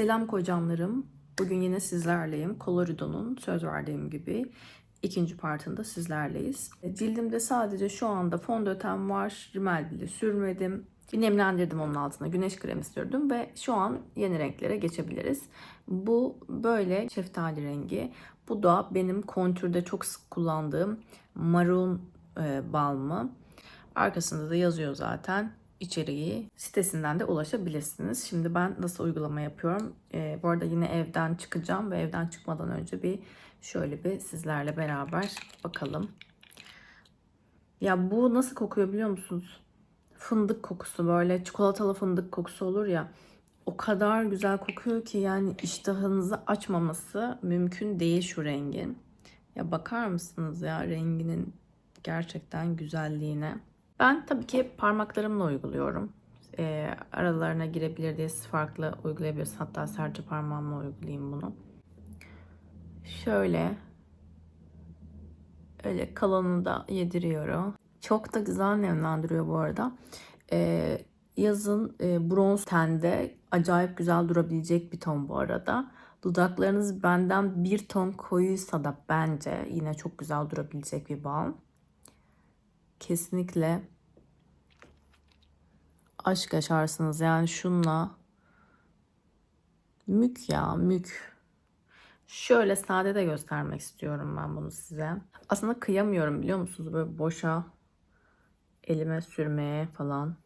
Selam kocamlarım. Bugün yine sizlerleyim. Colorido'nun söz verdiğim gibi ikinci partında sizlerleyiz. Cildimde sadece şu anda fondöten var. Rimel bile sürmedim. Bir nemlendirdim onun altına. Güneş kremi sürdüm ve şu an yeni renklere geçebiliriz. Bu böyle şeftali rengi. Bu da benim kontürde çok sık kullandığım maroon e, balmı. Arkasında da yazıyor zaten içeriği sitesinden de ulaşabilirsiniz. Şimdi ben nasıl uygulama yapıyorum? Ee, bu arada yine evden çıkacağım ve evden çıkmadan önce bir şöyle bir sizlerle beraber bakalım. Ya bu nasıl kokuyor biliyor musunuz? Fındık kokusu böyle çikolatalı fındık kokusu olur ya. O kadar güzel kokuyor ki yani iştahınızı açmaması mümkün değil şu rengin. Ya bakar mısınız ya renginin gerçekten güzelliğine. Ben tabii ki parmaklarımla uyguluyorum. E, aralarına girebilir diye farklı uygulayabilirsiniz. Hatta serçe parmağımla uygulayayım bunu. Şöyle öyle kalanını da yediriyorum. Çok da güzel nemlendiriyor bu arada. E, yazın e, bronz tende acayip güzel durabilecek bir ton bu arada. Dudaklarınız benden bir ton koyuysa da bence yine çok güzel durabilecek bir balm kesinlikle aşk yaşarsınız. Yani şunla mük ya mük. Şöyle sade de göstermek istiyorum ben bunu size. Aslında kıyamıyorum biliyor musunuz? Böyle boşa elime sürmeye falan.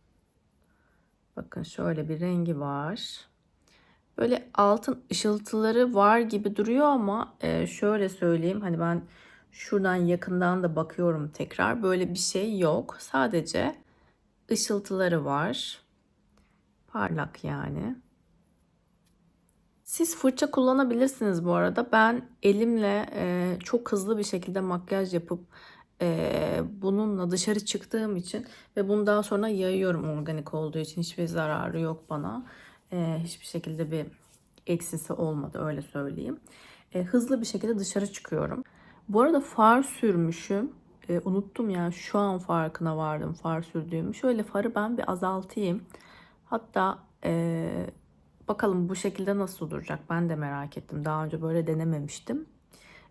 Bakın şöyle bir rengi var. Böyle altın ışıltıları var gibi duruyor ama e, şöyle söyleyeyim. Hani ben Şuradan yakından da bakıyorum tekrar. Böyle bir şey yok. Sadece ışıltıları var. Parlak yani. Siz fırça kullanabilirsiniz bu arada. Ben elimle e, çok hızlı bir şekilde makyaj yapıp e, bununla dışarı çıktığım için ve bunu daha sonra yayıyorum organik olduğu için hiçbir zararı yok bana. E, hiçbir şekilde bir eksisi olmadı öyle söyleyeyim. E, hızlı bir şekilde dışarı çıkıyorum. Bu arada far sürmüşüm. E, unuttum yani şu an farkına vardım far sürdüğümü. Şöyle farı ben bir azaltayım. Hatta e, bakalım bu şekilde nasıl duracak ben de merak ettim. Daha önce böyle denememiştim.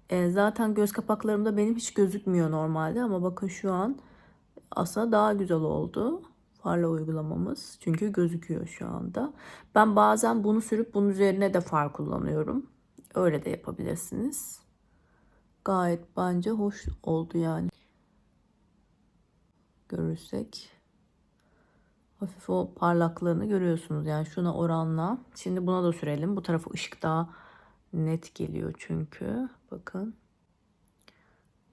E, zaten göz kapaklarımda benim hiç gözükmüyor normalde ama bakın şu an aslında daha güzel oldu farla uygulamamız. Çünkü gözüküyor şu anda. Ben bazen bunu sürüp bunun üzerine de far kullanıyorum. Öyle de yapabilirsiniz gayet bence hoş oldu yani. Görürsek hafif o parlaklığını görüyorsunuz. Yani şuna oranla. Şimdi buna da sürelim. Bu tarafı ışık daha net geliyor çünkü. Bakın.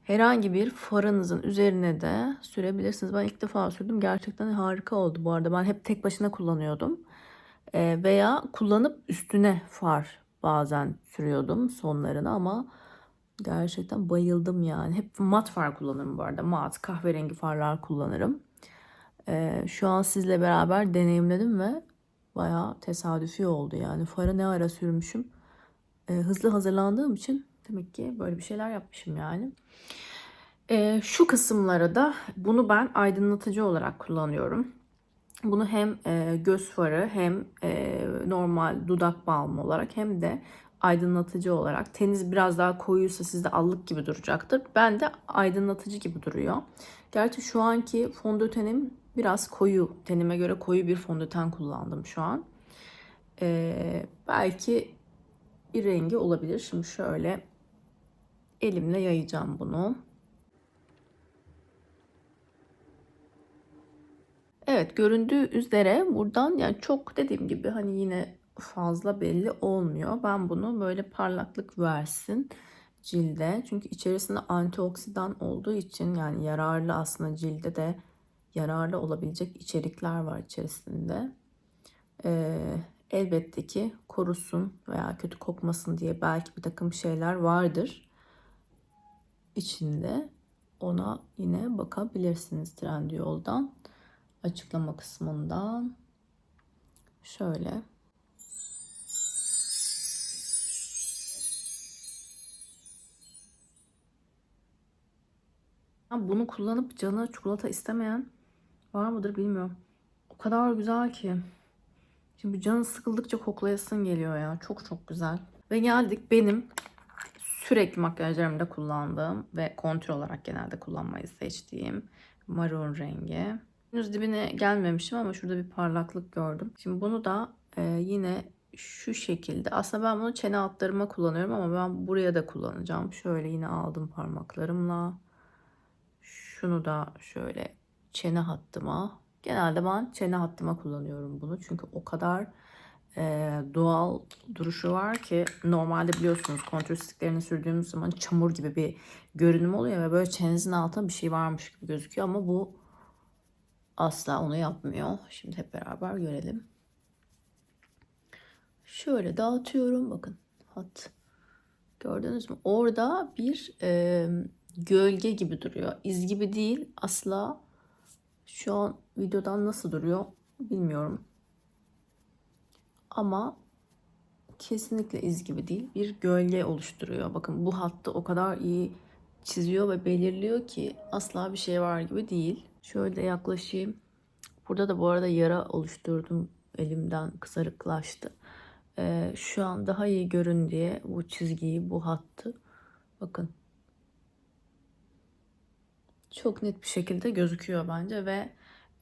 Herhangi bir farınızın üzerine de sürebilirsiniz. Ben ilk defa sürdüm. Gerçekten harika oldu bu arada. Ben hep tek başına kullanıyordum. Ee, veya kullanıp üstüne far bazen sürüyordum sonlarını ama Gerçekten bayıldım yani. Hep mat far kullanırım bu arada. Mat, kahverengi farlar kullanırım. Ee, şu an sizle beraber deneyimledim ve bayağı tesadüfi oldu yani. Farı ne ara sürmüşüm. Ee, hızlı hazırlandığım için demek ki böyle bir şeyler yapmışım yani. Ee, şu kısımlara da bunu ben aydınlatıcı olarak kullanıyorum. Bunu hem e, göz farı hem e, normal dudak balmı olarak hem de aydınlatıcı olarak. Teniz biraz daha koyuysa sizde allık gibi duracaktır. Ben de aydınlatıcı gibi duruyor. Gerçi şu anki fondötenim biraz koyu. Tenime göre koyu bir fondöten kullandım şu an. Ee, belki bir rengi olabilir. Şimdi şöyle elimle yayacağım bunu. Evet göründüğü üzere buradan yani çok dediğim gibi hani yine fazla belli olmuyor. Ben bunu böyle parlaklık versin cilde. Çünkü içerisinde antioksidan olduğu için yani yararlı aslında cilde de yararlı olabilecek içerikler var içerisinde. Ee, elbette ki korusun veya kötü kokmasın diye belki bir takım şeyler vardır içinde. Ona yine bakabilirsiniz Trendyol'dan açıklama kısmından. Şöyle Bunu kullanıp canı çikolata istemeyen var mıdır bilmiyorum. O kadar güzel ki. Şimdi canın sıkıldıkça koklayasın geliyor ya. Çok çok güzel. Ve geldik benim sürekli makyajlarımda kullandığım ve kontrol olarak genelde kullanmayı seçtiğim maroon rengi. Henüz dibine gelmemişim ama şurada bir parlaklık gördüm. Şimdi bunu da e, yine şu şekilde. Aslında ben bunu çene altlarıma kullanıyorum ama ben buraya da kullanacağım. Şöyle yine aldım parmaklarımla. Şunu da şöyle çene hattıma. Genelde ben çene hattıma kullanıyorum bunu. Çünkü o kadar e, doğal duruşu var ki normalde biliyorsunuz kontür stiklerini sürdüğümüz zaman çamur gibi bir görünüm oluyor ve böyle çenenizin altında bir şey varmış gibi gözüküyor ama bu asla onu yapmıyor. Şimdi hep beraber görelim. Şöyle dağıtıyorum bakın hat. Gördünüz mü? Orada bir e, gölge gibi duruyor. İz gibi değil asla. Şu an videodan nasıl duruyor bilmiyorum. Ama kesinlikle iz gibi değil. Bir gölge oluşturuyor. Bakın bu hattı o kadar iyi çiziyor ve belirliyor ki asla bir şey var gibi değil. Şöyle yaklaşayım. Burada da bu arada yara oluşturdum. Elimden kızarıklaştı. Ee, şu an daha iyi görün diye bu çizgiyi, bu hattı. Bakın. Çok net bir şekilde gözüküyor bence ve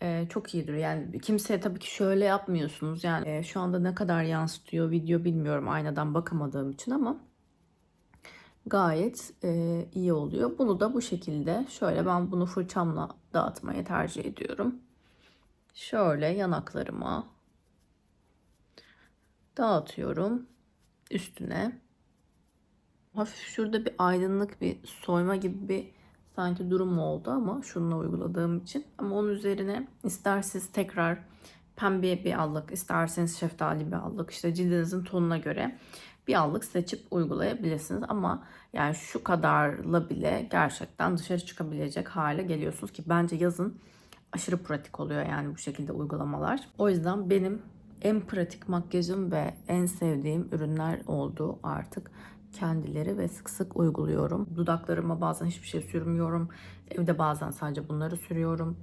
e, çok iyi duruyor. Yani kimseye tabii ki şöyle yapmıyorsunuz. Yani e, şu anda ne kadar yansıtıyor video bilmiyorum aynadan bakamadığım için ama gayet e, iyi oluyor. Bunu da bu şekilde şöyle ben bunu fırçamla dağıtmayı tercih ediyorum. Şöyle yanaklarıma dağıtıyorum üstüne. Hafif şurada bir aydınlık bir soyma gibi bir sanki durum oldu ama şununla uyguladığım için. Ama onun üzerine isterseniz tekrar pembe bir allık, isterseniz şeftali bir allık, işte cildinizin tonuna göre bir allık seçip uygulayabilirsiniz. Ama yani şu kadarla bile gerçekten dışarı çıkabilecek hale geliyorsunuz ki bence yazın aşırı pratik oluyor yani bu şekilde uygulamalar. O yüzden benim en pratik makyajım ve en sevdiğim ürünler oldu artık kendileri ve sık sık uyguluyorum. Dudaklarıma bazen hiçbir şey sürmüyorum. Evde bazen sadece bunları sürüyorum.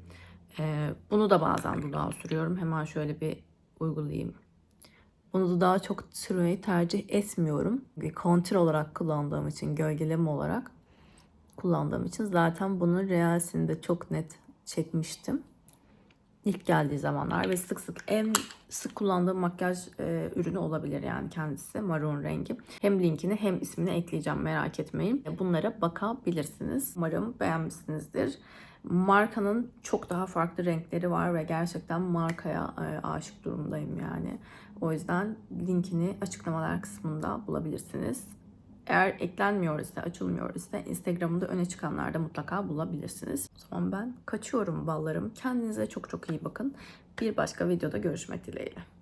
Ee, bunu da bazen dudağa sürüyorum. Hemen şöyle bir uygulayayım. Bunu dudağa çok sürmeyi tercih etmiyorum. Bir kontür olarak kullandığım için, gölgeleme olarak kullandığım için zaten bunun reelsini de çok net çekmiştim. İlk geldiği zamanlar ve sık sık en sık kullandığım makyaj e, ürünü olabilir yani kendisi maroon rengi. Hem linkini hem ismini ekleyeceğim merak etmeyin. Bunlara bakabilirsiniz. Umarım beğenmişsinizdir. Markanın çok daha farklı renkleri var ve gerçekten markaya e, aşık durumdayım yani. O yüzden linkini açıklamalar kısmında bulabilirsiniz. Eğer eklenmiyor ise, açılmıyor ise Instagram'da öne çıkanlarda mutlaka bulabilirsiniz. O zaman ben kaçıyorum ballarım. Kendinize çok çok iyi bakın. Bir başka videoda görüşmek dileğiyle.